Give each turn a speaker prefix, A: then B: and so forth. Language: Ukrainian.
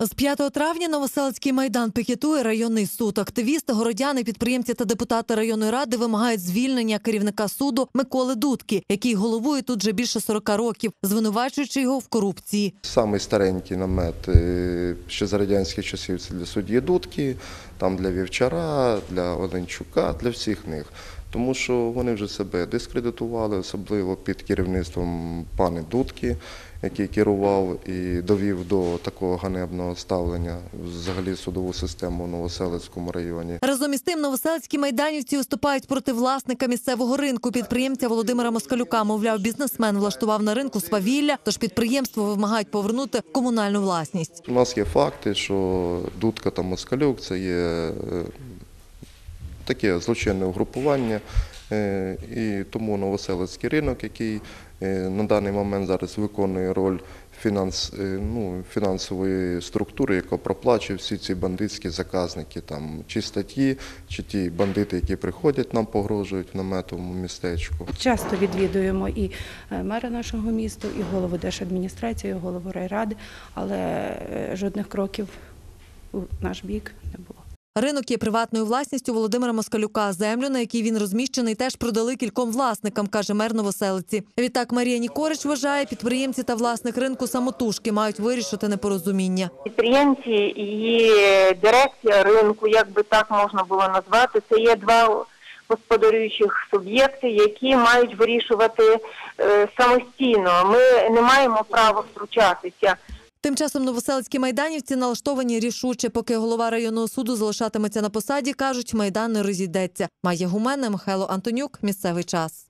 A: З 5 травня Новоселицький майдан пікетує районний суд. Активісти, городяни, підприємці та депутати районної ради вимагають звільнення керівника суду Миколи Дудки, який головує тут вже більше 40 років, звинувачуючи його в корупції.
B: Самий старенький намет е, ще за радянських часів це для судді Дудки, там для Вівчара, для Оленчука, для всіх них. Тому що вони вже себе дискредитували, особливо під керівництвом пани Дудки, який керував і довів до такого ганебного ставлення взагалі судову систему в Новоселицькому районі.
A: Разом із тим, новоселицькі майданівці виступають проти власника місцевого ринку, підприємця Володимира Москалюка. Мовляв, бізнесмен влаштував на ринку свавілля, тож підприємство вимагають повернути комунальну власність.
B: У нас є факти, що Дудка та Москалюк це є е, таке злочинне угрупування, е, і тому Новоселицький ринок, який е, на даний момент зараз виконує роль фінанс, е, ну, фінансової структури, яка проплачує всі ці бандитські заказники, там, чи статті, чи ті бандити, які приходять, нам погрожують в наметовому містечку.
C: Часто відвідуємо і мера нашого міста, і голову держадміністрації, і голову райради, але жодних кроків у наш бік не було.
A: Ринок є приватною власністю Володимира Москалюка. Землю, на якій він розміщений, теж продали кільком власникам, каже мер Новоселиці. Відтак Марія Нікорич вважає, підприємці та власник ринку самотужки мають вирішити непорозуміння.
D: Підприємці і дирекція ринку, як би так можна було назвати, це є два господарюючих суб'єкти, які мають вирішувати е, самостійно. Ми не маємо права втручатися.
A: Тим часом новоселицькі майданівці налаштовані рішуче, поки голова районного суду залишатиметься на посаді, кажуть, майдан не розійдеться. Має гумене Михайло Антонюк. Місцевий час.